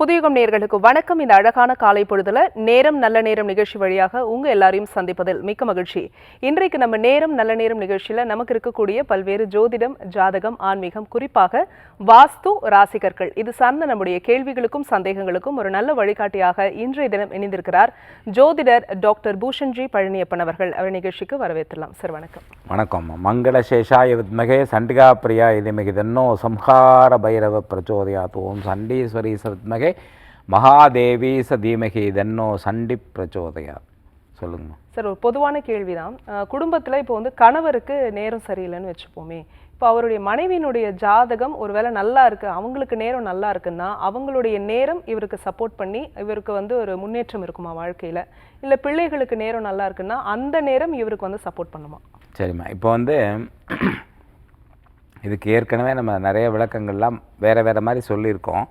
புதியுகம் நேர்களுக்கு வணக்கம். இந்த அழகான காலை பொழுதுல நேரம் நல்ல நேரம் நிகழ்ச்சி வழியாக உங்க எல்லாரையும் சந்திப்பதில் மிக்க மகிழ்ச்சி. இன்றைக்கு நம்ம நேரம் நல்ல நேரம் நிகழ்ச்சியில நமக்கு இருக்கக்கூடிய பல்வேறு ஜோதிடம் ஜாதகம் ஆன்மீகம் குறிப்பாக வாஸ்து ராசிகர்கள். இது சார்ந்த நம்முடைய கேள்விகளுக்கும் சந்தேகங்களுக்கும் ஒரு நல்ல வழிகாட்டியாக இன்றைய தினம் இணைந்திருக்கிறார் ஜோதிடர் டாக்டர் பூஷன்ஜி பழனியப்பன் அவர்கள். அவர் நிகழ்ச்சிக்கு வரவேற்றலாம் சார் வணக்கம். வணக்கம். மங்களசேஷாய வித்மகே சண்டிகா பிரியா இது மிகுதன்னோ சம்ஹார பைரவ பிரச்சோதயாத் சண்டீஸ்வரி சத்மகே மகாதேவி ச தீமகி தன்னோ சண்டி பிரச்சோதயாத். சொல்லுங்க. சார் ஒரு பொதுவான கேள்விதான். அஹ், குடும்பத்துல இப்போ வந்து கணவருக்கு நேரம் சரியில்லைன்னு வச்சுப்போமே. இப்போ அவருடைய மனைவியினுடைய ஜாதகம் ஒருவேளை நல்லா இருக்கு அவங்களுக்கு நேரம் நல்லா இருக்குன்னா அவங்களுடைய நேரம் இவருக்கு சப்போர்ட் பண்ணி இவருக்கு வந்து ஒரு முன்னேற்றம் இருக்குமா வாழ்க்கையில? இல்ல பிள்ளைகளுக்கு நேரம் நல்லா இருக்குன்னா அந்த நேரம் இவருக்கு வந்து சப்போர்ட் பண்ணுமா? சரிம்மா. இப்போ வந்து இதுக்கு ஏற்கனவே நம்ம நிறைய விளக்கங்கள்லாம் வேறு வேறு மாதிரி சொல்லியிருக்கோம்.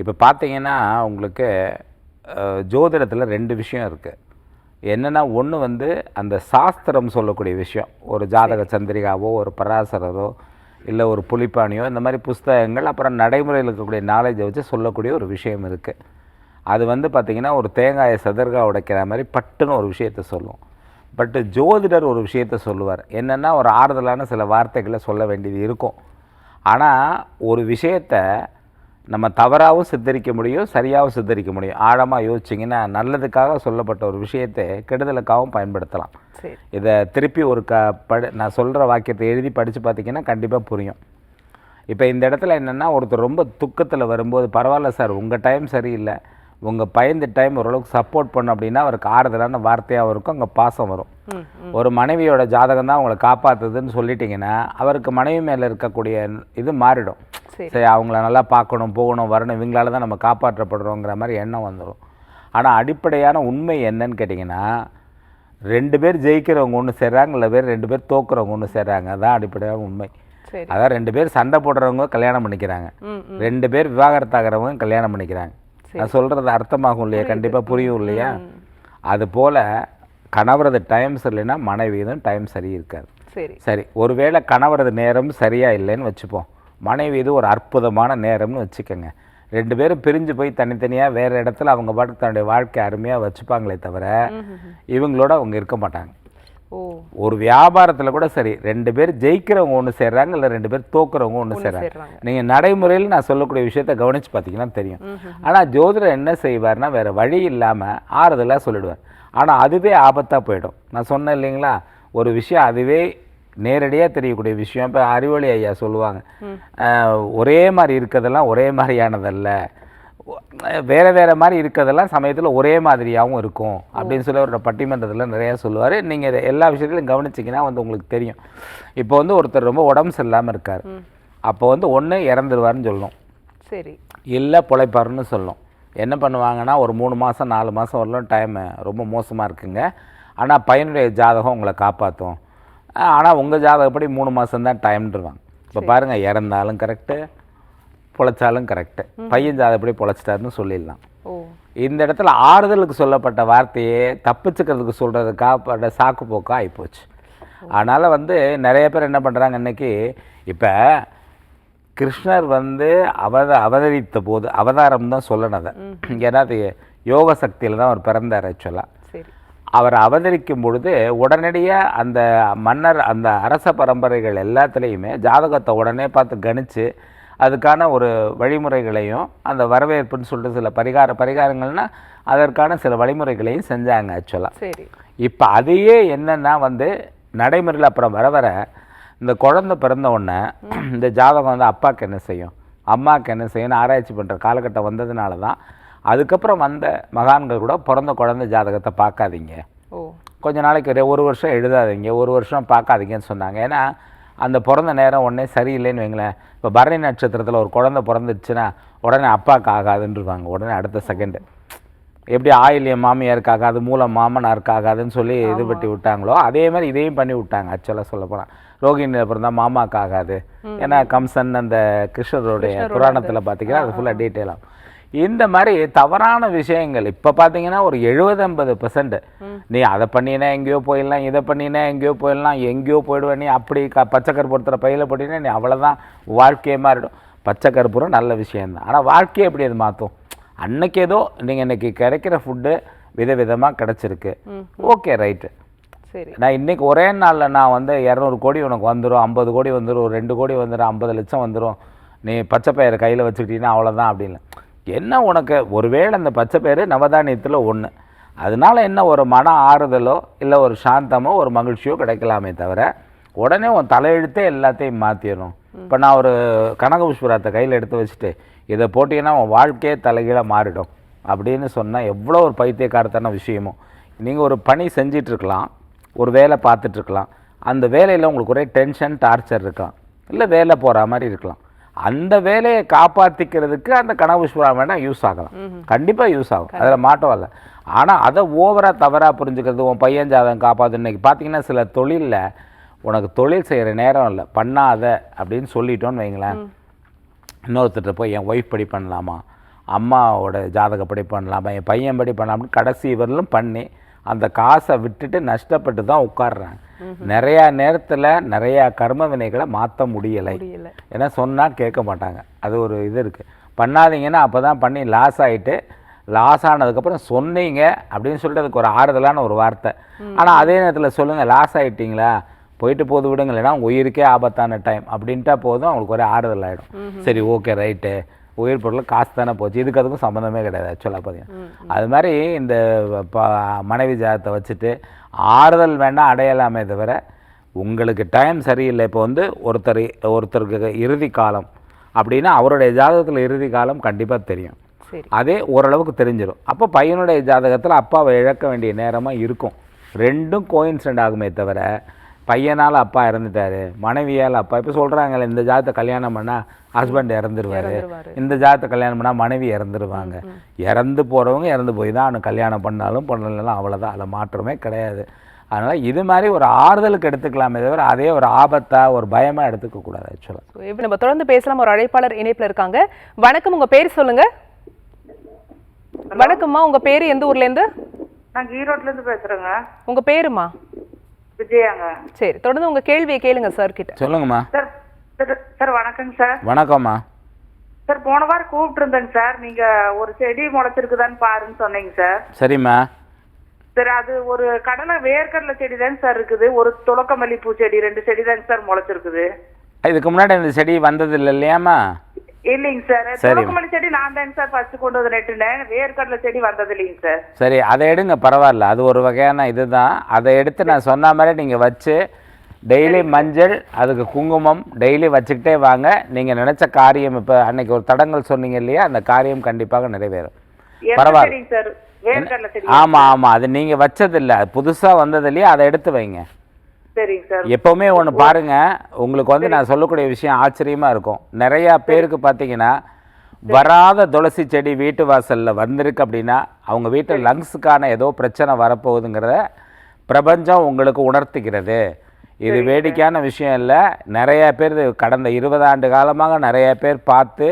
இப்போ பார்த்தீங்கன்னா உங்களுக்கு ஜோதிடத்தில் ரெண்டு விஷயம் இருக்குது என்னென்னா ஒன்று வந்து அந்த சாஸ்திரம் சொல்லக்கூடிய விஷயம். ஒரு ஜாதக சந்திரிகாவோ ஒரு பராசரரோ இல்லை ஒரு புலிப்பாணியோ இந்த மாதிரி புஸ்தகங்கள் அப்புறம் நடைமுறையில் இருக்கக்கூடிய நாலேஜை வச்சு சொல்லக்கூடிய ஒரு விஷயம் இருக்குது அது வந்து பார்த்திங்கன்னா ஒரு தேங்காயை சதுர்கா உடைக்கிற மாதிரி பட்டுன்னு ஒரு விஷயத்த சொல்லும். பட்டு ஜோதிடர் ஒரு விஷயத்த சொல்லுவார். என்னென்னா ஒரு ஆறுதலான சில வார்த்தைகளை சொல்ல வேண்டியது இருக்கும். ஆனால் ஒரு விஷயத்தை நம்ம தவறாகவும் சித்தரிக்க முடியும் சரியாகவும் சித்தரிக்க முடியும். ஆழமாக யோசிச்சிங்கன்னா நல்லதுக்காக சொல்லப்பட்ட ஒரு விஷயத்தை கெடுதலுக்காகவும் பயன்படுத்தலாம். இதை திருப்பி ஒரு க படி நான் சொல்கிற வாக்கியத்தை எழுதி படித்து பார்த்தீங்கன்னா கண்டிப்பாக புரியும். இப்போ இந்த இடத்துல என்னென்னா ஒருத்தர் ரொம்ப துக்கத்தில் வரும்போது பரவாயில்ல சார் உங்கள் டைம் சரியில்லை. உங்கள் பயந்த டைம் ஓரளவுக்கு சப்போர்ட் பண்ணும் அப்படின்னா அவருக்கு ஆறுதலான வார்த்தையாக இருக்கும் அங்கே பாசம் வரும். ஒரு மனைவியோட ஜாதகம் தான் அவங்கள காப்பாற்றுதுன்னு சொல்லிட்டீங்கன்னா அவருக்கு மனைவி மேலே இருக்கக்கூடிய இது மாறிடும். சரி. அவங்கள நல்லா பார்க்கணும் போகணும் வரணும் இவங்களால தான் நம்ம காப்பாற்றப்படுறோங்கிற மாதிரி எண்ணம் வந்துடும் ஆனால் அடிப்படையான உண்மை என்னன்னு கேட்டிங்கன்னா ரெண்டு பேர் ஜெயிக்கிறவங்க ஒன்று சேர்றாங்க இல்லை பேர் ரெண்டு பேர் தோக்குறவங்க ஒன்று சேர்றாங்க. அதான் அடிப்படையான உண்மை. அதான் ரெண்டு பேர் சண்டை போடுறவங்க கல்யாணம் பண்ணிக்கிறாங்க. ரெண்டு பேர் விவாகரத்தாகிறவங்க கல்யாணம் பண்ணிக்கிறாங்க. நான் சொல்கிறது அர்த்தமாகும் இல்லையா? கண்டிப்பாக புரியும் இல்லையா? அது போல் கணவரது டைம் சரியில்லைன்னா மனைவியும் டைம் சரி இருக்காது. சரி. சரி ஒருவேளை கணவரது நேரம் சரியா இல்லைன்னு வச்சுப்போம். மனைவி இது ஒரு அற்புதமான நேரம்னு வச்சுக்கோங்க. ரெண்டு பேரும் பிரிஞ்சு போய் தனித்தனியாக வேறு இடத்துல அவங்க பாட்டுக்கு தன்னுடைய வாழ்க்கை அருமையாக வச்சுப்பாங்களே தவிர இவங்களோட அவங்க இருக்க மாட்டாங்க. ஓ. ஒரு வியாபாரத்தில் கூட சரி ரெண்டு பேர் ஜெயிக்கிறவங்க ஒன்று சேர்றாங்க இல்லை ரெண்டு பேர் தோக்குறவங்க ஒன்று சேர்றாங்க. நீங்கள் நடைமுறையில் நான் சொல்லக்கூடிய விஷயத்த கவனித்து பார்த்தீங்கன்னா தெரியும். ஆனால் ஜோதிடர் என்ன செய்வார்னா வேறு வழி இல்லாமல் ஆறுதலாக சொல்லிடுவார். ஆனால் அதுவே ஆபத்தாக போயிடும். நான் சொன்னேன் இல்லைங்களா ஒரு விஷயம் அதுவே நேரடியாக தெரியக்கூடிய விஷயம். இப்போ அறிவொளி ஐயா சொல்லுவாங்க. ஒரே மாதிரி இருக்கிறதெல்லாம் ஒரே மாதிரியானதல்ல. வேற வேற மாதிரி இருக்கிறதெல்லாம் சமயத்தில் ஒரே மாதிரியாகவும் இருக்கும். அப்படின்னு சொல்லி ஒரு பட்டிமன்றத்தில் நிறையா சொல்லுவார். நீங்கள் எல்லா விஷயத்திலையும் கவனிச்சிங்கன்னா வந்து உங்களுக்கு தெரியும். இப்போ வந்து ஒருத்தர் ரொம்ப உடம்பு சரியில்லாமல் இருக்கார். அப்போ வந்து ஒன்று இறந்துருவாருன்னு சொல்லணும் சரி. இல்லை பிழைப்பாருன்னு சொல்லும். என்ன பண்ணுவாங்கன்னா ஒரு மூணு மாதம் நாலு மாதம் வரலாம் டைம் ரொம்ப மோசமாக இருக்குங்க. ஆனால் பையனுடைய ஜாதகம் உங்களை காப்பாற்றும் ஆனால் உங்கள் ஜாதகப்படி மூணு மாதம் தான் டைம்ன்றவாங்க இப்போ பாருங்கள் இறந்தாலும் கரெக்டு பொழைச்சாலும் கரெக்டு பையன் ஜாதகப்படி பொழைச்சிட்டாருன்னு சொல்லிடலாம். இந்த இடத்துல ஆறுதலுக்கு சொல்லப்பட்ட வார்த்தையே தப்பிச்சுக்கிறதுக்கு சொல்கிறதுக்காக சாக்கு போக்கா ஆகிப்போச்சு அதனால் வந்து நிறைய பேர் என்ன பண்ணுறாங்க இன்னைக்கு இப்போ கிருஷ்ணர் வந்து அவத அவதரித்த போது அவதாரம் தான் சொல்லணும் அதை ஏன்னா அது யோக சக்தியில் தான் அவர் பிறந்தார் ஆக்சுவலாக அவர் அவதரிக்கும் பொழுது உடனடியாக அந்த மன்னர் அந்த அரச பரம்பரைகள் எல்லாத்துலேயுமே ஜாதகத்தை உடனே பார்த்து கணிச்சு அதுக்கான ஒரு வழிமுறைகளையும் அந்த வரவேற்புன்னு சொல்லிட்டு சில பரிகார பரிகாரங்கள்னா அதற்கான சில வழிமுறைகளையும் செஞ்சாங்க ஆக்சுவலாக சரி. இப்போ அதையே என்னன்னா வந்து நடைமுறையில் அப்புறம் வர வர இந்த குழந்தை பிறந்த உடனே இந்த ஜாதகம் வந்து அப்பாவுக்கு என்ன செய்யும்? அம்மாவுக்கு என்ன செய்யும்னு ஆராய்ச்சி பண்ணுற காலகட்டம் வந்ததுனால தான் அதுக்கப்புறம் வந்த மகான்கள் கூட பிறந்த குழந்தை ஜாதகத்தை பார்க்காதீங்க. ஓ. கொஞ்ச நாளைக்கு ஒரு- வருஷம் எழுதாதீங்க ஒரு வருஷம் பார்க்காதீங்கன்னு சொன்னாங்க. ஏன்னா அந்த பிறந்த நேரம் உடனே சரியில்லைன்னு வைங்களேன். இப்போ பரணி நட்சத்திரத்தில் ஒரு குழந்தை பிறந்துச்சுன்னா உடனே அப்பாவுக்கு ஆகாதுன்றுவாங்க. உடனே அடுத்த செகண்டு எப்படி ஆயில் என் மாமியாருக்கு ஆகாது மூலம் மாமனாருக்கு ஆகாதுன்னு சொல்லி இது பட்டி விட்டாங்களோ அதே மாதிரி இதையும் பண்ணி விட்டாங்க. ஆக்சுவலாக சொல்ல போனால் ரோகிணி பிறந்தா மாமாவுக்கு ஆகாது. ஏன்னா கம்சன் அந்த கிருஷ்ணருடைய புராணத்தில் பார்த்தீங்கன்னா அது ஃபுல்லாக டீட்டெயிலாக இந்த மாதிரி தவறான விஷயங்கள் இப்போ பார்த்தீங்கன்னா ஒரு எழுபது ஐம்பது பெர்சன்ட் நீ அதை பண்ணினா எங்கேயோ போயிடலாம் இதை பண்ணினா எங்கேயோ போயிடலாம் எங்கேயோ போயிடுவேன் நீ அப்படி க பச்சைக்கர் பொறுத்துற பையில போட்டினா நீ அவ்வளோதான் வாழ்க்கையே மாறிடும். பச்சை கற்பூரம் நல்ல விஷயம்தான். ஆனால் வாழ்க்கையை எப்படி அது மாற்றும் அன்னைக்கு ஏதோ நீங்கள் இன்னைக்கு கிடைக்கிற ஃபுட்டு விதவிதமாக கிடச்சிருக்கு. ஓகே ரைட்டு சரி. நான் இன்னைக்கு ஒரே நாளில் நான் வந்து இரநூறு கோடி உனக்கு வந்துடும் ஐம்பது கோடி வந்துடும் ரெண்டு கோடி வந்துடும் ஐம்பது லட்சம் வந்துடும் நீ பச்சை பயிரை கையில் வச்சுக்கிட்டீங்கன்னா அவ்வளோதான் அப்படின்னு. என்ன உனக்கு? ஒருவேளை அந்த பச்சை பயிறு நவதானியத்தில் ஒன்று அதனால என்ன ஒரு மன ஆறுதலோ இல்லை ஒரு சாந்தமோ ஒரு மகிழ்ச்சியோ கிடைக்கலாமே தவிர உடனே உன் தலையெழுத்தே எல்லாத்தையும் மாற்றிடணும் இப்போ நான் ஒரு கனக புஷ்பராத்தை கையில் எடுத்து வச்சுட்டு இதை போட்டிங்கன்னா உன் வாழ்க்கையே தலைகீழ மாறிடும். அப்படின்னு சொன்னால் எவ்வளோ ஒரு பைத்தியக்காரத்தான விஷயமோ. நீங்கள் ஒரு பணி செஞ்சிட்டு இருக்கலாம் ஒரு வேலை பார்த்துட்டு இருக்கலாம் அந்த வேலையில் உங்களுக்கு ஒரே டென்ஷன் டார்ச்சர் இருக்கலாம். இல்லை வேலை போகிற மாதிரி இருக்கலாம். அந்த வேலையை காப்பாற்றிக்கிறதுக்கு அந்த கனவுஸ்வரா வேணால் யூஸ் ஆகலாம். கண்டிப்பாக யூஸ் ஆகும். அதில் மாட்டம் இல்லை ஆனால் அதை ஓவராக தவறாக புரிஞ்சுக்கிறது உன் பையன் ஜாதகம் காப்பாற்று இன்னைக்கு பார்த்தீங்கன்னா சில தொழிலில் உனக்கு தொழில் செய்கிற நேரம் இல்லை. பண்ணாத அப்படின்னு சொல்லிட்டோன்னு வைங்களேன். இன்னொருத்தர்கிட்ட போய் என் ஒய்ஃப் படி பண்ணலாமா? அம்மாவோட ஜாதகப்படி பண்ணலாமா? என் பையன் படி பண்ணலாம்னு கடைசி வரலும் பண்ணி அந்த காசை விட்டுட்டு நஷ்டப்பட்டு தான் உட்கார்றாங்க. நிறையா நேரத்தில் நிறையா கர்ம வினைகளை மாற்ற முடியலை. ஏன்னா சொன்னால் கேட்க மாட்டாங்க. அது ஒரு இது இருக்குது பண்ணாதீங்கன்னா அப்போ தான் பண்ணி லாஸ் ஆகிட்டு லாஸ் ஆனதுக்கப்புறம் சொன்னீங்க அப்படின்னு சொல்லிட்டு அதுக்கு ஒரு ஆறுதலான ஒரு வார்த்தை. ஆனால் அதே நேரத்தில் சொல்லுங்கள் லாஸ் ஆகிட்டீங்களா போயிட்டு போது விடுங்க இல்லைன்னா உயிருக்கே ஆபத்தான டைம் அப்படின்ட்டா போதும் அவங்களுக்கு ஒரு ஆறுதல் ஆகிடும் சரி ஓகே ரைட்டு உயிர் பொருள் காசு தானே போச்சு. இதுக்கு அதுக்கும் சம்மந்தமே கிடையாது ஆக்சுவலாக பார்த்தீங்கன்னா அது மாதிரி இந்த ப- மனைவி ஜாதத்தை வச்சுட்டு ஆறுதல் வேண்டாம் அடையலாமே தவிர உங்களுக்கு டைம் சரியில்லை. இப்போ வந்து ஒருத்தர் ஒருத்தருக்கு இறுதி காலம் அப்படின்னா அவருடைய ஜாதகத்தில் இறுதி காலம் கண்டிப்பாக தெரியும். அதே ஓரளவுக்கு தெரிஞ்சிடும் அப்போ பையனுடைய ஜாதகத்தில் அப்பாவை இழக்க வேண்டிய நேரமாக இருக்கும். ரெண்டும் கோயின்சிடென்ட் ஆகுமே தவிர பையனால் அப்பா இறந்துட்டாரு மனைவியால் அப்பா இப்போ சொல்கிறாங்கல்ல இந்த ஜாதத்தை கல்யாணம் பண்ணால் ஹஸ்பண்ட் இறந்துருவாரு. இந்த ஜாதத்தை கல்யாணம் பண்ணால் மனைவி இறந்துருவாங்க. இறந்து போகிறவங்க இறந்து போய் தான் அவனு கல்யாணம் பண்ணாலும் பண்ணலாம் அவ்வளோதான் அதில் மாற்றமே கிடையாது. அதனால் இது மாதிரி ஒரு ஆறுதலுக்கு எடுத்துக்கலாமே தவிர அதே ஒரு ஆபத்தாக ஒரு பயமாக எடுத்துக்க கூடாது ஆக்சுவலாக இப்ப நம்ம தொடர்ந்து பேசலாம். ஒரு அழைப்பாளர் இணைப்புல இருக்காங்க. வணக்கம். உங்க பேர் சொல்லுங்க. வணக்கம்மா. உங்க பேரு எந்த ஊர்ல இருந்து? நாங்க ஈரோட்ல இருந்து பேசுறேங்க. உங்க பேருமா? விஜயாங்க. சரி. தொடர்ந்து உங்க கேள்வியை கேளுங்க சார் கிட்ட. சொல்லுங்கம்மா. சார் சார் சார் வணக்கங்க சார். வணக்கம்மா. சார் போன வாரம் கூப்பிட்டு இருந்தேங்க சார். நீங்க ஒரு செடி முளைச்சிருக்குதான்னு பாருன்னு சொன்னீங்க சார். சரிம்மா. சார் அது ஒரு கடலை வேர்க்கடலை செடி தாங்க சார் இருக்குது. ஒரு துளக்க மல்லிப்பூ செடி ரெண்டு செடி தாங்க சார் முளைச்சிருக்குது. இதுக்கு முன்னாடி இந்த செடி வந்தது இல்லை இல்லையாம்மா? இல்லைங்க சார். சரிம்மா. துளக்க மல்லி செடி நான் தாங்க சார் ஃபர்ஸ்ட் கொண்டு வந்து நட்டுனேன். வேர்க்கடலை செடி வந்தது இல்லைங்க சார். சரி அதை எடுங்க பரவாயில்ல. அது ஒரு வகையான இதுதான். அதை எடுத்து நான் சொன்ன மாதிரி நீங்கள் வச்சு டெய்லி மஞ்சள் அதுக்கு குங்குமம் டெய்லி வச்சுக்கிட்டே வாங்க. நீங்கள் நினச்ச காரியம் இப்போ அன்னைக்கு ஒரு தடங்கள் சொன்னீங்க இல்லையா? அந்த காரியம் கண்டிப்பாக நிறைவேறும். பரவாயில்ல. ஆமாம் ஆமாம் அது நீங்கள் வச்சதில்லை. அது புதுசாக வந்தது இல்லையா? அதை எடுத்து வைங்க. எப்போவுமே ஒன்று பாருங்க. உங்களுக்கு வந்து நான் சொல்லக்கூடிய விஷயம் ஆச்சரியமாக இருக்கும். நிறையா பேருக்கு பார்த்தீங்கன்னா வராத துளசி செடி வீட்டு வாசலில் வந்திருக்கு அப்படின்னா அவங்க வீட்டில் லங்ஸுக்கான ஏதோ பிரச்சனை வரப்போகுதுங்கிறத பிரபஞ்சம் உங்களுக்கு உணர்த்துகிறது. இது வேடிக்கையான விஷயம் இல்லை. நிறைய பேர் கடந்த இருபது ஆண்டு காலமாக நிறைய பேர் பார்த்து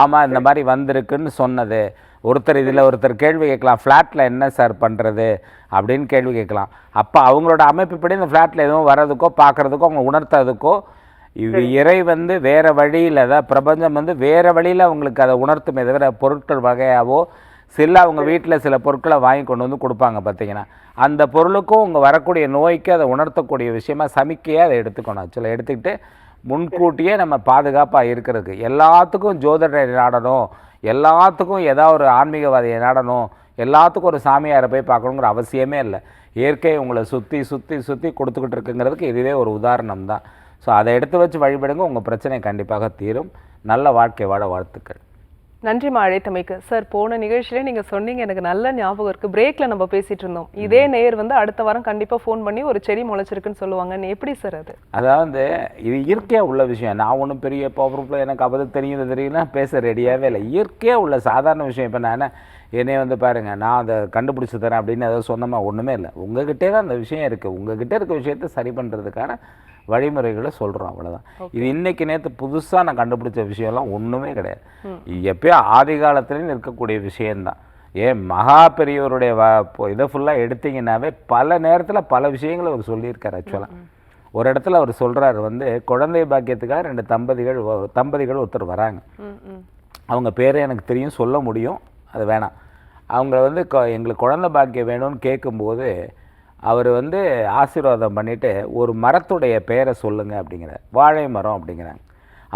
ஆமாம் இந்த மாதிரி வந்திருக்குன்னு சொன்னது. ஒருத்தர் இதில் ஒருத்தர் கேள்வி கேட்கலாம். ஃப்ளாட்டில் என்ன சார் பண்ணுறது அப்படின்னு கேள்வி கேட்கலாம். அப்போ அவங்களோட அமைப்புப்படி இந்த ஃப்ளாட்டில் எதுவும் வர்றதுக்கோ பார்க்குறதுக்கோ அவங்க உணர்த்துறதுக்கோ இது இறை வந்து வேறு வழியில் தான் பிரபஞ்சம் வந்து வேறு வழியில் அவங்களுக்கு அதை உணர்த்துமே தவிர பொருட்கள் வகையாவோ சில அவங்க வீட்டில் சில பொருட்களை வாங்கி கொண்டு வந்து கொடுப்பாங்க பார்த்தீங்கன்னா அந்த பொருளுக்கும் உங்கள் வரக்கூடிய நோய்க்கு அதை உணர்த்தக்கூடிய விஷயமா சமிக்கையாக அதை எடுத்துக்கணும். ஆக்சுவலாக எடுத்துக்கிட்டு முன்கூட்டியே நம்ம பாதுகாப்பாக இருக்கிறதுக்கு. எல்லாத்துக்கும் ஜோதிடரை நாடணும். எல்லாத்துக்கும் ஏதாவது ஒரு ஆன்மீகவாதியை நாடணும். எல்லாத்துக்கும் ஒரு சாமியாரை போய் பார்க்கணுங்கிற அவசியமே இல்லை. இயற்கை உங்களை சுற்றி சுற்றி சுற்றி கொடுத்துக்கிட்டு இருக்குங்கிறதுக்கு இதுவே ஒரு உதாரணம் தான் ஸோ அதை எடுத்து வச்சு வழிபடுங்க. உங்கள் பிரச்சனை கண்டிப்பாக தீரும். நல்ல வாழ்க்கை வாழ வாழ்த்துக்கள். நன்றிம்மா அழைத்தமைக்கு. சார் போன நிகழ்ச்சியில நீங்க சொன்னீங்க எனக்கு நல்ல ஞாபகம் இருக்கு. பிரேக்ல நம்ம பேசிட்டு இருந்தோம். இதே நேயர் வந்து அடுத்த வாரம் கண்டிப்பா ஃபோன் பண்ணி ஒரு செடி முளைச்சிருக்குன்னு சொல்லுவாங்க. எப்படி சார் அது? அதாவது இது இயற்கையாக உள்ள விஷயம். நான் ஒன்றும் பெரிய பவர்ஃபுல்லாக எனக்கு அப்போ தெரியுது தெரியல பேச ரெடியாகவே இல்லை. இயற்கையாக உள்ள சாதாரண விஷயம். இப்போ நான் என்ன என்னைய வந்து பாருங்க நான் அதை கண்டுபிடிச்சி தரேன் அப்படின்னு ஏதாவது சொன்னமா? ஒன்றுமே இல்லை. உங்ககிட்டே தான் அந்த விஷயம் இருக்குது உங்ககிட்ட இருக்க விஷயத்தை சரி பண்ணுறதுக்கான வழிமுறைகளை சொல்கிறோம் அவ்வளவுதான். இது இன்னைக்கு நேற்று புதுசாக நான் கண்டுபிடிச்ச விஷயம்லாம் ஒன்றுமே கிடையாது. எப்பயோ ஆதி காலத்துலேயும் இருக்கக்கூடிய விஷயம்தான். ஏன் மகா பெரியவருடைய வ இதை ஃபுல்லாக எடுத்தீங்கன்னாவே பல நேரத்தில் பல விஷயங்களை அவர் சொல்லியிருக்காரு ஆக்சுவலாக ஒரு இடத்துல அவர் சொல்றாரு வந்து குழந்தை பாக்கியத்துக்காக ரெண்டு தம்பதிகள் தம்பதிகள் ஒருத்தர் வராங்க. அவங்க பேரை எனக்கு தெரியும் சொல்ல முடியும் அது வேணாம். அவங்க வந்து எங்களுக்கு குழந்தை பாக்கியம் வேணும்னு கேட்கும்போது அவர் வந்து ஆசீர்வாதம் பண்ணிட்டு ஒரு மரத்துடைய பெயரை சொல்லுங்க அப்படிங்கிறார். வாழை மரம் அப்படிங்கிறாங்க.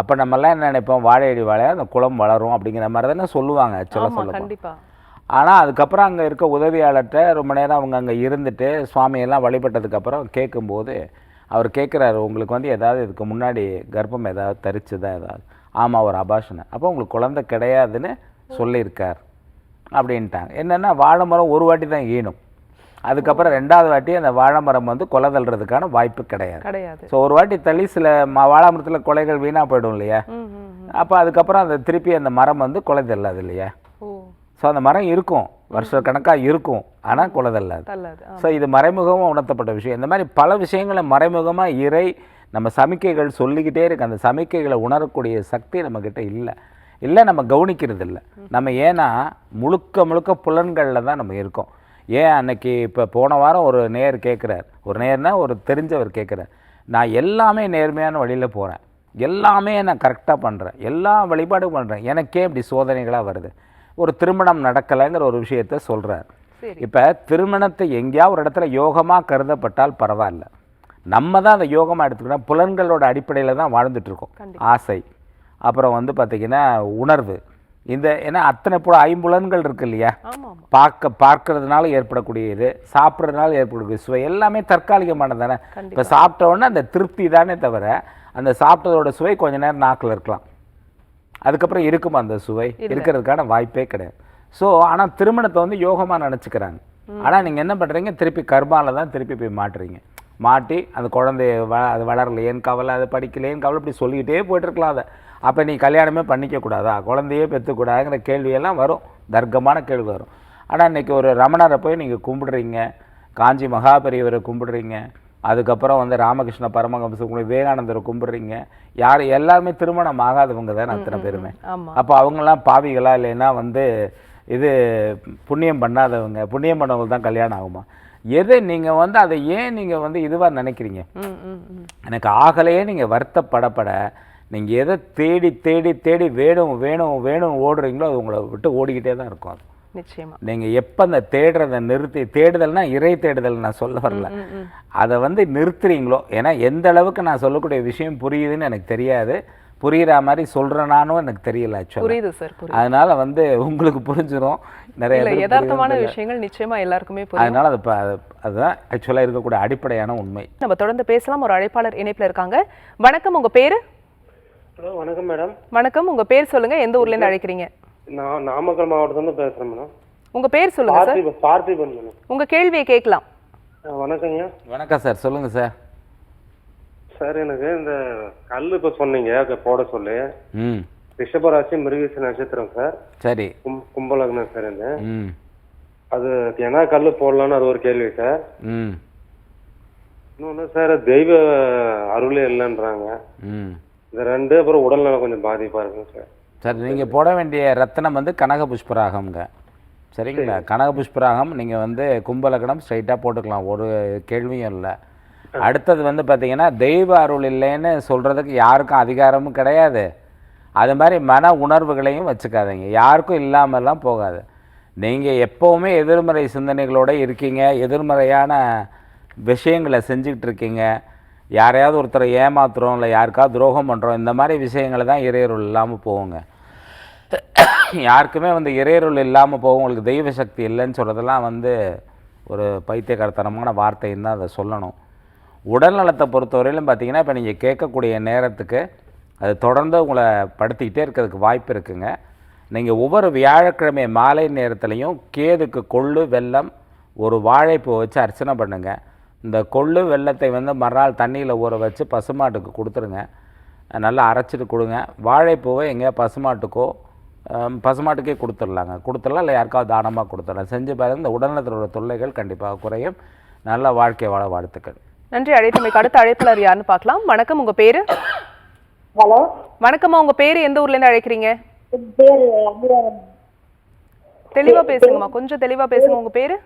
அப்போ நம்மலாம் என்ன நினைப்போம்? வாழையடி வாழை அந்த குளம் வளரும் அப்படிங்கிற மாதிரி தானே சொல்லுவாங்க ஆக்சுவலாக சொல்லுவாங்க ஆனால் அதுக்கப்புறம் அங்கே இருக்க உதவியாளர்கிட்ட ரொம்ப நேரம் அவங்க அங்கே இருந்துட்டு சுவாமியெல்லாம் வழிபட்டதுக்கப்புறம் கேட்கும்போது அவர் கேட்குறாரு உங்களுக்கு வந்து ஏதாவது இதுக்கு முன்னாடி கர்ப்பம் ஏதாவது தரிச்சுதா ஏதாவது? ஆமாம் ஒரு அபாஷனை. அப்போ உங்களுக்கு குழந்தை கிடையாதுன்னு சொல்லியிருக்கார். அப்படின்ட்டாங்க. என்னென்னா வாழை மரம் ஒரு வாட்டி தான் ஈனும். அதுக்கப்புறம் ரெண்டாவது வாட்டி அந்த வாழை மரம் வந்து கொலை தள்ளுறதுக்கான வாய்ப்பு கிடையாது. கிடையாது. ஸோ ஒரு வாட்டி தள்ளி சில ம வாழை மரத்தில் கொலைகள் வீணாக போயிடும் இல்லையா. அப்போ அதுக்கப்புறம் அந்த திருப்பி அந்த மரம் வந்து கொலை தள்ளாது இல்லையா? ஸோ அந்த மரம் இருக்கும். வருஷ கணக்காக இருக்கும். ஆனால் குலதல்லாது தள்ளாது. ஸோ இது மறைமுகமாக உணர்த்தப்பட்ட விஷயம். இந்த மாதிரி பல விஷயங்களை மறைமுகமாக இறை நம்ம சமிக்கைகள் சொல்லிக்கிட்டே இருக்கு. அந்த சமிக்கைகளை உணரக்கூடிய சக்தி நம்மக்கிட்ட இல்லை. இல்லை நம்ம கவனிக்கிறது இல்லை நம்ம ஏன்னா முழுக்க முழுக்க புலன்களில் தான் நம்ம இருக்கோம். ஏன் அன்னைக்கு இப்போ போன வாரம் ஒரு நேர் கேட்குறார் ஒரு நேர்னா ஒரு தெரிஞ்சவர் கேட்குறார் நான் எல்லாமே நேர்மையான வழியில் போகிறேன் எல்லாமே நான் கரெக்டாக பண்ணுறேன் எல்லா வழிபாடும் பண்ணுறேன் எனக்கே இப்படி சோதனைகளாக வருது. ஒரு திருமணம் நடக்கலைங்கிற ஒரு விஷயத்த சொல்கிறார் இப்போ திருமணத்தை எங்கேயாவது ஒரு இடத்துல யோகமாக கருதப்பட்டால் பரவாயில்ல. நம்ம தான் அந்த யோகமாக எடுத்துக்கிட்டோம் புலன்களோட அடிப்படையில் தான் வாழ்ந்துட்டு இருக்கோம். கண்டிப்பா. ஆசை. அப்புறம் வந்து பார்த்திங்கன்னா உணர்வு. இந்த ஏன்னா அத்தனை புல ஐம்புலன்கள் இருக்கு இல்லையா? பார்க்க பார்க்கறதுனால ஏற்படக்கூடிய இது சாப்பிட்றதுனால ஏற்படக்கூடிய சுவை எல்லாமே தற்காலிகமானது தானே. இப்போ சாப்பிட்ட உடனே அந்த திருப்தி தானே தவிர அந்த சாப்பிட்டதோட சுவை கொஞ்ச நேரம் நாக்கில் இருக்கலாம். அதுக்கப்புறம் இருக்குமா அந்த சுவை? இருக்கிறதுக்கான வாய்ப்பே கிடையாது. ஸோ ஆனால் திருமணத்தை வந்து யோகமாக நினச்சிக்கிறாங்க. ஆனால் நீங்கள் என்ன பண்ணுறீங்க திருப்பி கர்மால தான் திருப்பி போய் மாட்டுறீங்க. மாட்டி அந்த குழந்தைய வ அது வளரலையேன்னு கவலை அது படிக்கலையேன்னு கவலை இப்படி சொல்லிக்கிட்டே போயிட்டு இருக்கலாம் அதை. அப்போ நீ கல்யாணமே பண்ணிக்க கூடாதா? குழந்தையே பெற்றுக்கூடாதுங்கிற கேள்வியெல்லாம் வரும். தர்க்கமான கேள்வி வரும். ஆனால் இன்னைக்கு ஒரு ரமணரை போய் நீங்கள் கும்பிடுறீங்க. காஞ்சி மகாபெரியவரை கும்பிடுறீங்க. அதுக்கப்புறம் வந்து ராமகிருஷ்ண பரமஹம்ச விவேகானந்தரை கும்பிடுறீங்க. யார் எல்லாருமே திருமணம் ஆகாதவங்க தானே அத்தனை பேருமே. அப்போ அவங்கெல்லாம் பாவிகளா இல்லைன்னா வந்து இது புண்ணியம் பண்ணாதவங்க புண்ணியம் பண்ணவங்க தான் கல்யாணம் ஆகுமா? எது நீங்கள் வந்து அதை ஏன் நீங்கள் வந்து இதுவாக நினைக்கிறீங்க? எனக்கு ஆகலையே நீங்கள் வருத்தப்படப்பட. நீங்கள் எதை தேடி தேடி தேடி வேணும் வேணும் வேணும் ஓடுறீங்களோ அது உங்களை விட்டு ஓடிக்கிட்டே தான் இருக்கும் அது. நிச்சயமா. நீங்கள் எப்போ அந்த தேடுறதை நிறுத்தி தேடுதல்னா இறை தேடுதல் நான் சொல்ல வரல. அதை வந்து நிறுத்துறீங்களோ? ஏன்னா எந்த அளவுக்கு நான் சொல்லக்கூடிய விஷயம் புரியுதுன்னு எனக்கு தெரியாது. புரியுற மாதிரி சொல்கிறேனானும் எனக்கு தெரியல ஆக்சுவலாக புரியுது சார் அதனால வந்து உங்களுக்கு புரிஞ்சிரும். நிறைய யதார்த்தமான. விஷயங்கள் நிச்சயமா எல்லாருக்குமே அதனால அது அதுதான் ஆக்சுவலாக இருக்கக்கூடிய அடிப்படையான உண்மை. நம்ம தொடர்ந்து பேசலாம். ஒரு அழைப்பாளர் இணைப்புல இருக்காங்க. வணக்கம் உங்க பேரு? ஹலோ வணக்கம் மேடம். வணக்கம். உங்க பேர் சொல்லுங்க. எந்த ஊர்ல இருந்து அழைக்கிறீங்க? நான் நாமக்கல் மாவட்டத்துலேருந்து பேசுகிறேன் மேடம். உங்க பேர் சொல்லுங்க சார் பார்த்திபன் பார்த்திபன் மேடம். உங்க கேள்வியை கேட்கலாம். ஆ, வணக்கங்க. வணக்கம் சார் சொல்லுங்கள் சார் சார் எனக்கு இந்த கல் இப்போ சொன்னீங்க அதை போட சொல்லி. ம். ரிஷபராசி மிருகசி நட்சத்திரம் சார் சரி. கும் கும்பலக்னம் சார் ம். அது என்ன கல் போடலான்னு அது ஒரு கேள்வி சார் ம். இன்னொன்று சார் தெய்வ அருளே இல்லைன்றாங்க. ம். இந்த ரெண்டு அப்புறம் உடல்நலம் கொஞ்சம் பாதிப்பாக இருக்குங்க சார். சார் நீங்கள் போட வேண்டிய ரத்தினம் வந்து கனக புஷ்பராகம்ங்க. சரிங்களா? கனக புஷ்பராகம் நீங்கள் வந்து கும்பலக்கணம் ஸ்ட்ரைட்டாக போட்டுக்கலாம். ஒரு கேள்வியும் இல்லை. அடுத்தது வந்து பார்த்தீங்கன்னா தெய்வ அருள் இல்லைன்னு சொல்கிறதுக்கு யாருக்கும் அதிகாரமும் கிடையாது. அது மாதிரி மன உணர்வுகளையும் வச்சுக்காதீங்க. யாருக்கும் இல்லாமலாம் போகாது. நீங்கள் எப்போவுமே எதிர்மறை சிந்தனைகளோட இருக்கீங்க. எதிர்மறையான விஷயங்களை செஞ்சுக்கிட்டு இருக்கீங்க. யாரையாவது ஒருத்தரை ஏமாத்துறோம் இல்லை யாருக்காவது துரோகம் பண்ணுறோம் இந்த மாதிரி விஷயங்களை தான் இறையருள் இல்லாமல் போவோங்க யாருக்குமே வந்து இறையருள் இல்லாமல் போகும் உங்களுக்கு தெய்வ சக்தி இல்லைன்னு சொல்கிறதெல்லாம் வந்து ஒரு பைத்தியக்காரத்தனமான வார்த்தைன்னு தான் அதை சொல்லணும். உடல் நலத்தை பொறுத்தவரையிலும் பார்த்தீங்கன்னா இப்போ நீங்கள் கேட்கக்கூடிய நேரத்துக்கு அது தொடர்ந்து உங்களை படுத்திக்கிட்டே இருக்கிறதுக்கு வாய்ப்பு இருக்குங்க. நீங்கள் ஒவ்வொரு வியாழக்கிழமை மாலை நேரத்துலையும் கேதுக்கு கொள்ளு வெல்லம் ஒரு வாழைப்பூ வச்சு அர்ச்சனை பண்ணுங்கள் இந்த கொள்ளு வெல்லத்தை வந்து மறுநாள் தண்ணியில் ஊற வச்சு பசுமாட்டுக்கு கொடுத்துருங்க. நல்லா அரைச்சிட்டு கொடுங்க. வாழைப்பூவை எங்கேயா பசுமாட்டுக்கோ பசுமாட்டுக்கே கொடுத்துடலாங்க. கொடுத்துடலாம் இல்லை யாருக்காவது தானமாக கொடுத்துடலாம். செஞ்சு பாருங்க இந்த உடல்நலத்தில் உள்ள தொல்லைகள் கண்டிப்பாக குறையும். நல்ல வாழ்க்கை வாழ வாழ்த்துக்கள். நன்றி அழைத்தமைக்கு அடுத்த அழைப்பாளர் யாருன்னு பார்க்கலாம். வணக்கம் உங்க பேரு? ஹலோ? வணக்கம்மா உங்க பேரு எந்த ஊர்ல இருந்து அழைக்கிறீங்க? என் பேர் அமுதா- தெளிவா பேசுங்கம்மா கொஞ்சம் தெளிவா பேசுங்க உங்க பேரு?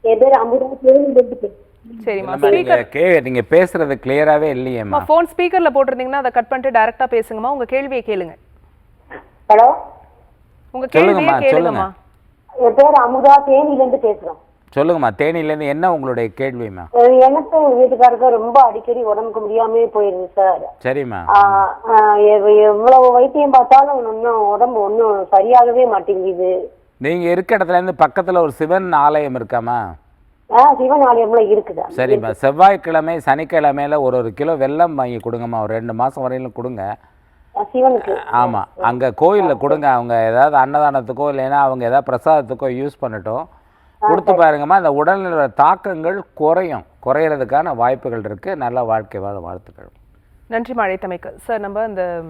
என் பேர் அமுதா தேவன்பட்டி சரிம்மா. ஸ்பீக்கர் கே நீங்க பேசுறது கிளியராகவே இல்லையேம்மா. ஃபோன் ஸ்பீக்கர்ல போட்டிருந்தீங்கன்னா அதை கட் பண்ணிட்டு டைரக்டா பேசுங்கம்மா. உங்க கேள்வியை கேளுங்க. ஹலோ? உங்க கேள்வியை சொல்லுங்கம்மா, கேளுங்கம்மா. என் பேர் அமுதா தேனியிலேருந்து பேசுறோம். சொல்லுங்கம்மா தேனியிலேருந்து என்ன உங்களுடைய கேள்விம்மா? அஹ் எனக்கு எங்க வீட்டுக்காருக்கு ரொம்ப அடிக்கடி உடம்புக்கு முடியாமே போயிருது சார். சரிம்மா. எவ்வளவு வைத்தியம் பார்த்தாலும் இன்னும் உடம்பு ஒன்றும் சரியாகவே மாட்டேங்குது. நீங்க இருக்க இடத்துல இருந்து பக்கத்துல ஒரு சிவன் ஆலயம் இருக்காமா இருக்குதா. சரிம்மா செவ்வாய்க்கிழமை சனிக்கிழமையில ஒரு ஒரு கிலோ வெல்லம் வாங்கி கொடுங்கம்மா. ஒரு ரெண்டு மாசம் வரையிலும் கொடுங்க. அஹ் சிவனுக்கு. ஆமா. அங்க கோயில்ல கொடுங்க. அவங்க ஏதாவது அன்னதானத்துக்கோ இல்லைன்னா அவங்க ஏதாவது பிரசாதத்துக்கோ யூஸ் பண்ணட்டும். கொடுத்து பாருங்கம்மா. அந்த உடல்நல தாக்கங்கள் குறையும். குறையிறதுக்கான வாய்ப்புகள் இருக்கு. நல்ல வாழ்க்கை வாழ வாழ்த்துக்கள். நன்றி அழைத்தமைக்கு சார் நம்ம இந்த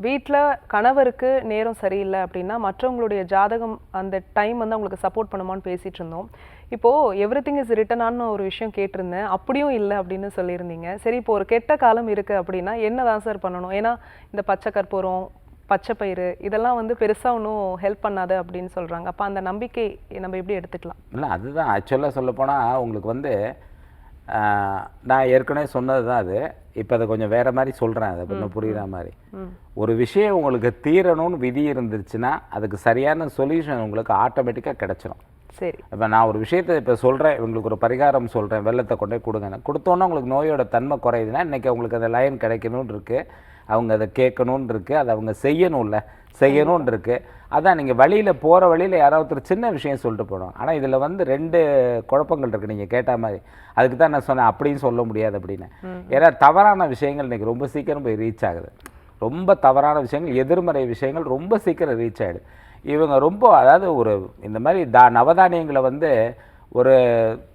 வீட்டில் கணவருக்கு நேரம் சரியில்லை அப்படின்னா மற்றவங்களுடைய ஜாதகம் அந்த டைம் வந்து அவங்களுக்கு சப்போர்ட் பண்ணுமான்னு பேசிட்டு இருந்தோம். இப்போ எவ்ரி திங் இஸ் ரிட்டனான ஒரு விஷயம் கேட்டிருந்தேன். அப்படியும் இல்லை அப்படின்னு சொல்லியிருந்தீங்க. சரி இப்போ ஒரு கெட்ட காலம் இருக்கு அப்படின்னா என்னதான் சார் பண்ணணும்? ஏன்னா இந்த பச்சை கற்பூரம் பச்சை பயிறு இதெல்லாம் வந்து பெருசா ஒன்றும் ஹெல்ப் பண்ணாது அப்படின்னு சொல்றாங்க. அப்ப அந்த நம்பிக்கை நம்ம எப்படி எடுத்துக்கலாம்? இல்லை அதுதான். ஆக்சுவலாக சொல்லப்போனால் உங்களுக்கு வந்து நான் ஏற்கனவே சொன்னது தான் அது. இப்போ அதை கொஞ்சம் வேற மாதிரி சொல்கிறேன் அதை இன்னும் புரியுற மாதிரி. ஒரு விஷயம் உங்களுக்கு தீரணும்னு விதி இருந்துச்சுன்னா அதுக்கு சரியான சொல்யூஷன் உங்களுக்கு ஆட்டோமேட்டிக்காக கிடைச்சிரும். சரி. இப்போ நான் ஒரு விஷயத்தை இப்போ சொல்கிறேன் இவங்களுக்கு ஒரு பரிகாரம் சொல்கிறேன் வெள்ளத்தை கொண்டு போய் கொடுங்க கொடுத்தோன்னே உங்களுக்கு நோயோட தன்மை குறையுதுன்னா இன்றைக்கி அவங்களுக்கு அந்த லைன் கிடைக்கணும்னு இருக்குது அவங்க அதை கேட்கணும்னு இருக்குது அதை அவங்க செய்யணும்ல. செய்யணும்னு இருக்குது அதான் நீங்கள் வழியில் போகிற வழியில் யாராவது ஒருத்தர் சின்ன விஷயம் சொல்லிட்டு போகணும். ஆனால் இதில் வந்து ரெண்டு குழப்பங்கள் இருக்குது நீங்கள் கேட்ட மாதிரி. அதுக்கு தான் நான் சொன்னேன் அப்படின்னு சொல்ல முடியாது அப்படின்னு. ஏன்னா தவறான விஷயங்கள் இன்றைக்கி ரொம்ப சீக்கிரம் போய் ரீச் ஆகுது. ரொம்ப தவறான விஷயங்கள் எதிர்மறை விஷயங்கள் ரொம்ப சீக்கிரம் ரீச் ஆகிடுது இவங்க ரொம்ப அதாவது ஒரு இந்த மாதிரி தா நவதானியங்களை வந்து ஒரு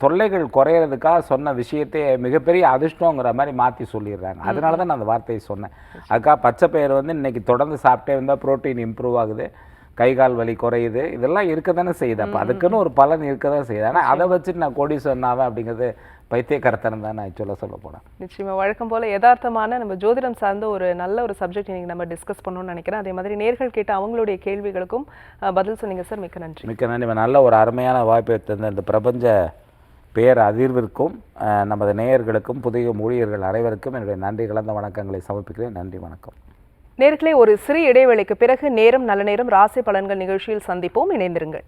தொல்லைகள் குறையிறதுக்காக சொன்ன விஷயத்தையே மிகப்பெரிய அதிர்ஷ்டங்கிற மாதிரி மாற்றி சொல்லிடுறாங்க. அதனால தான் நான் அந்த வார்த்தையை சொன்னேன். அதுக்காக பச்சை பயிர் வந்து இன்னைக்கு தொடர்ந்து சாப்பிட்டே இருந்தால் புரோட்டீன் இம்ப்ரூவ் ஆகுது. கை கால் வலி குறையுது. இதெல்லாம் இருக்க தானே செய்யுது. அப்போ அதுக்குன்னு ஒரு பலன் இருக்க தான் செய்யுது. ஆனால் அதை வச்சுட்டு நான் கோடி சொன்னாவே அப்படிங்கிறது பைத்தியக்கரத்தனம் தான் நான் சொல்ல சொல்ல போனேன் நிச்சயமா. வழக்கம் போல யதார்த்தமான நம்ம ஜோதிடம் சார்ந்த ஒரு நல்ல ஒரு சப்ஜெக்ட் இன்னைக்கு நம்ம டிஸ்கஸ் பண்ணணும்னு நினைக்கிறேன். அதே மாதிரி நேர்கள் கேட்ட அவங்களுடைய கேள்விகளுக்கும் பதில் சொன்னீங்க சார். மிக்க நன்றி. மிக்க நன்றி. நல்ல ஒரு அருமையான வாய்ப்பை தந்த இந்த பிரபஞ்ச பேர் அதிர்விற்கும் நமது நேயர்களுக்கும் புதிய ஊழியர்கள் அனைவருக்கும் என்னுடைய நன்றி கலந்த வணக்கங்களை சமர்ப்பிக்கிறேன். நன்றி வணக்கம். நேர்களே ஒரு சிறு இடைவேளைக்கு பிறகு நேரம் நல்ல நேரம் ராசி பலன்கள் நிகழ்ச்சியில் சந்திப்போம். இணைந்திருங்கள்.